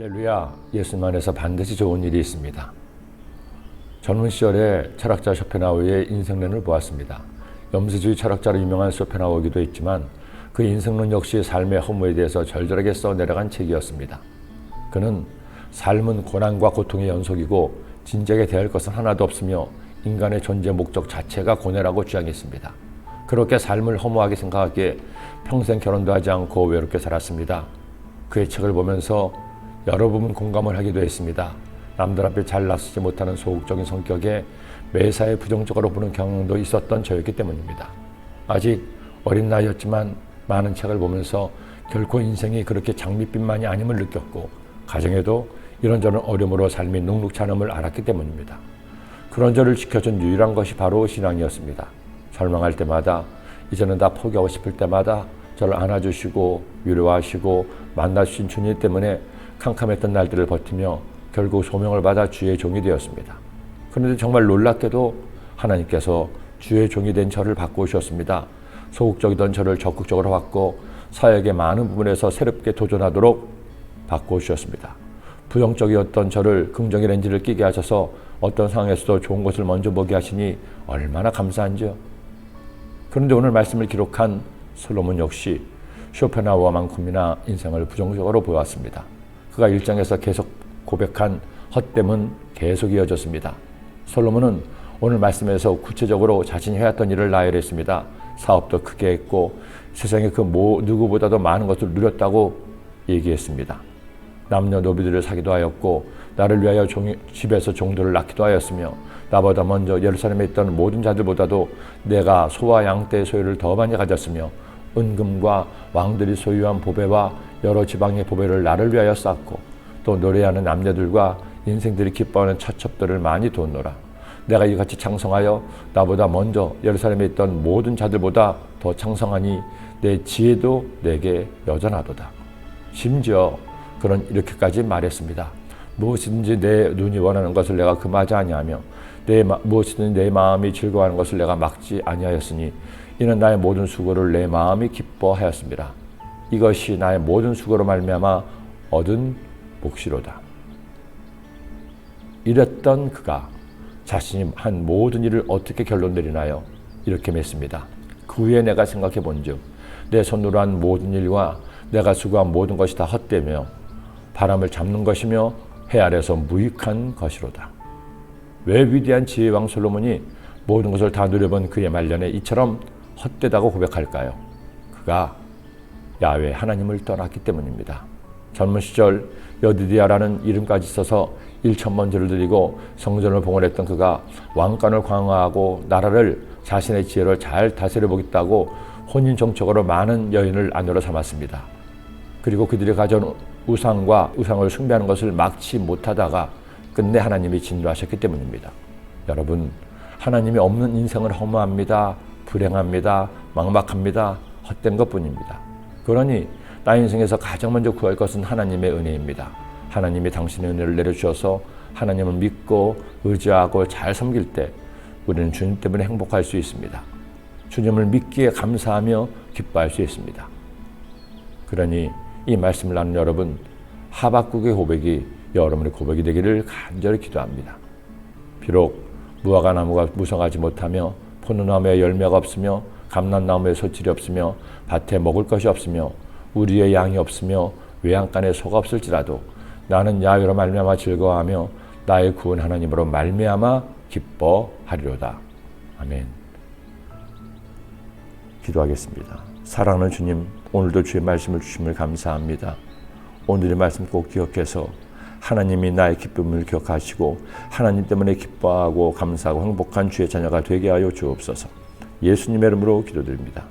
할렐루야, 예수님 안에서 반드시 좋은 일이 있습니다. 젊은 시절에 철학자 쇼펜하우의 인생론을 보았습니다. 염세주의 철학자로 유명한 쇼펜하우이기도 했지만 그 인생론 역시 삶의 허무에 대해서 절절하게 써내려간 책이었습니다. 그는 삶은 고난과 고통의 연속이고 진작에 대할 것은 하나도 없으며 인간의 존재 목적 자체가 고뇌라고 주장했습니다. 그렇게 삶을 허무하게 생각하기에 평생 결혼도 하지 않고 외롭게 살았습니다. 그의 책을 보면서 여러 부분 공감을 하기도 했습니다. 남들 앞에 잘 나서지 못하는 소극적인 성격에 매사에 부정적으로 보는 경향도 있었던 저였기 때문입니다. 아직 어린 나이였지만 많은 책을 보면서 결코 인생이 그렇게 장밋빛만이 아님을 느꼈고 가정에도 이런저런 어려움으로 삶이 눅눅치 않음을 알았기 때문입니다. 그런 저를 지켜준 유일한 것이 바로 신앙이었습니다. 절망할 때마다 이제는 다 포기하고 싶을 때마다 저를 안아주시고 위로하시고 만나주신 주님 때문에 캄캄했던 날들을 버티며 결국 소명을 받아 주의 종이 되었습니다. 그런데 정말 놀랍게도 하나님께서 주의 종이 된 저를 바꾸셨습니다. 소극적이던 저를 적극적으로 바꿔 사역의 많은 부분에서 새롭게 도전하도록 바꾸셨습니다. 부정적이었던 저를 긍정의 렌즈를 끼게 하셔서 어떤 상황에서도 좋은 것을 먼저 보게 하시니 얼마나 감사한지요. 그런데 오늘 말씀을 기록한 솔로몬 역시 쇼펜하우어만큼이나 인생을 부정적으로 보았습니다. 그가 일장에서 계속 고백한 헛됨은 계속 이어졌습니다. 솔로몬은 오늘 말씀에서 구체적으로 자신이 해왔던 일을 나열했습니다. 사업도 크게 했고 세상에 그뭐 누구보다도 많은 것을 누렸다고 얘기했습니다. 남녀 노비들을 사기도 하였고 나를 위하여 종, 집에서 종들을 낳기도 하였으며 나보다 먼저 예루살렘에 있던 모든 자들보다도 내가 소와 양떼의 소유를 더 많이 가졌으며 은금과 왕들이 소유한 보배와 여러 지방의 보배를 나를 위하여 쌓고 또 노래하는 남녀들과 인생들이 기뻐하는 처첩들을 많이 뒀노라. 내가 이같이 창성하여 나보다 먼저 예루살렘에 있던 모든 자들보다 더 창성하니 내 지혜도 내게 여전하도다. 심지어 그런 이렇게까지 말했습니다. 무엇이든지 내 눈이 원하는 것을 내가 금하지 아니하며 내 무엇이든 내 마음이 즐거워하는 것을 내가 막지 아니하였으니 이는 나의 모든 수고를 내 마음이 기뻐하였습니다. 이것이 나의 모든 수고로 말미암아 얻은 몫이로다. 이랬던 그가 자신이 한 모든 일을 어떻게 결론 내리나요? 이렇게 맺습니다. 그 후에 내가 생각해 본즉 내 손으로 한 모든 일과 내가 수고한 모든 것이 다 헛되며 바람을 잡는 것이며 해 아래서 무익한 것이로다. 왜 위대한 지혜왕 솔로몬이 모든 것을 다 누려본 그의 말년에 이처럼 헛되다고 고백할까요? 그가 야외 하나님을 떠났기 때문입니다. 젊은 시절 여디디아라는 이름까지 써서 1천번 절을 드리고 성전을 봉헌했던 그가 왕관을 강화하고 나라를 자신의 지혜로 잘 다스려 보겠다고 혼인 정적으로 많은 여인을 아내로 삼았습니다. 그리고 그들이 가져온 우상과 우상을 숭배하는 것을 막지 못하다가 끝내 하나님이 진노하셨기 때문입니다. 여러분, 하나님이 없는 인생을 허무합니다. 불행합니다. 막막합니다. 헛된 것 뿐입니다. 그러니 나 인생에서 가장 먼저 구할 것은 하나님의 은혜입니다. 하나님이 당신의 은혜를 내려주셔서 하나님을 믿고 의지하고 잘 섬길 때 우리는 주님 때문에 행복할 수 있습니다. 주님을 믿기에 감사하며 기뻐할 수 있습니다. 그러니 이 말씀을 나눈 여러분 하박국의 고백이 여러분의 고백이 되기를 간절히 기도합니다. 비록 무화과 나무가 무성하지 못하며 포도나무에 열매가 없으며 감람나무에 소질이 없으며 밭에 먹을 것이 없으며 우리의 양이 없으며 외양간에 소가 없을지라도 나는 야외로 말미암아 즐거워하며 나의 구원 하나님으로 말미암아 기뻐하리로다. 아멘. 기도하겠습니다. 사랑하는 주님, 오늘도 주의 말씀을 주심을 감사합니다. 오늘의 말씀 꼭 기억해서 하나님이 나의 기쁨을 기억하시고 하나님 때문에 기뻐하고 감사하고 행복한 주의 자녀가 되게 하여 주옵소서. 예수님의 이름으로 기도드립니다.